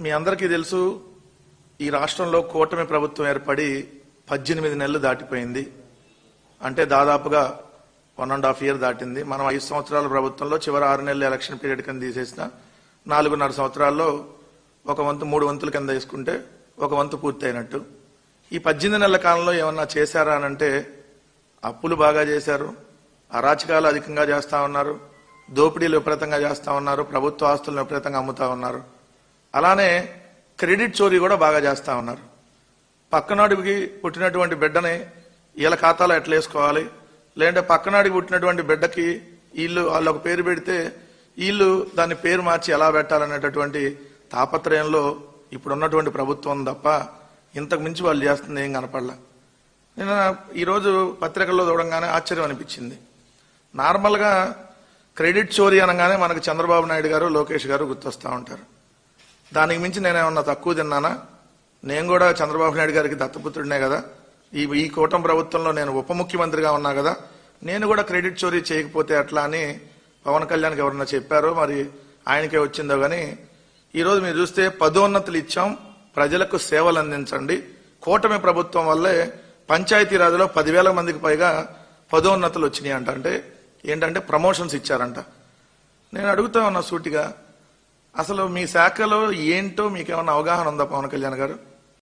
మీ అందరికీ తెలుసు ఈ రాష్ట్రంలో కూటమి ప్రభుత్వం ఏర్పడి పద్దెనిమిది నెలలు దాటిపోయింది. అంటే దాదాపుగా వన్ అండ్ హాఫ్ ఇయర్ దాటింది. మనం ఐదు సంవత్సరాల ప్రభుత్వంలో చివరి ఆరు నెలల ఎలక్షన్ పీరియడ్ కింద తీసేసిన నాలుగున్నర సంవత్సరాల్లో ఒక వంతు మూడు వంతుల కింద వేసుకుంటే ఒక వంతు పూర్తయినట్టు. ఈ పద్దెనిమిది నెలల కాలంలో ఏమన్నా చేశారా అని అంటే అప్పులు బాగా చేశారు. అరాచకాలు అధికంగా చేస్తా ఉన్నారు. దోపిడీలు విపరీతంగా చేస్తా ఉన్నారు. ప్రభుత్వ ఆస్తులను విపరీతంగా అమ్ముతా ఉన్నారు. అలానే క్రెడిట్ చోరీ కూడా బాగా చేస్తా ఉన్నారు. పక్కనాడికి పుట్టినటువంటి బిడ్డని వీళ్ళ ఖాతాలో ఎట్లా వేసుకోవాలి? లేదంటే పక్కనాడికి పుట్టినటువంటి బిడ్డకి వీళ్ళు వాళ్ళు పేరు పెడితే వీళ్ళు దాన్ని పేరు మార్చి ఎలా పెట్టాలనేటటువంటి తాపత్రయంలో ఇప్పుడున్నటువంటి ప్రభుత్వం తప్ప ఇంతకు మించి వాళ్ళు చేస్తుంది ఏం కనపడలా. నేను ఈరోజు పత్రికల్లో చూడంగానే ఆశ్చర్యం అనిపించింది. నార్మల్గా క్రెడిట్ చోరీ అనగానే మనకు చంద్రబాబు నాయుడు గారు లోకేష్ గారు గుర్తొస్తూ ఉంటారు. దానికి మించి నేనేమన్నా తక్కువ తిన్నానా? నేను కూడా చంద్రబాబు నాయుడు గారికి దత్తపుత్రుడినే కదా. ఈ ఈ కూటమి ప్రభుత్వంలో నేను ఉప ముఖ్యమంత్రిగా ఉన్నా కదా. నేను కూడా క్రెడిట్ చోరీ చేయకపోతే అట్లా అని పవన్ కళ్యాణ్కి ఎవరన్నా చెప్పారో మరి ఆయనకే వచ్చిందో కానీ ఈరోజు మీరు చూస్తే పదోన్నతులు ఇచ్చాం ప్రజలకు సేవలు అందించండి. కూటమి ప్రభుత్వం వల్లే పంచాయతీరాజ్లో పదివేల మందికి పైగా పదోన్నతులు వచ్చినాయి అంట అంటే ఏంటంటే ప్రమోషన్స్ ఇచ్చారంట. నేను అడుగుతా ఉన్నా సూటిగా అసలు మీ శాఖలో ఏంటో మీకేమన్నా అవగాహన ఉందా పవన్ కళ్యాణ్ గారు?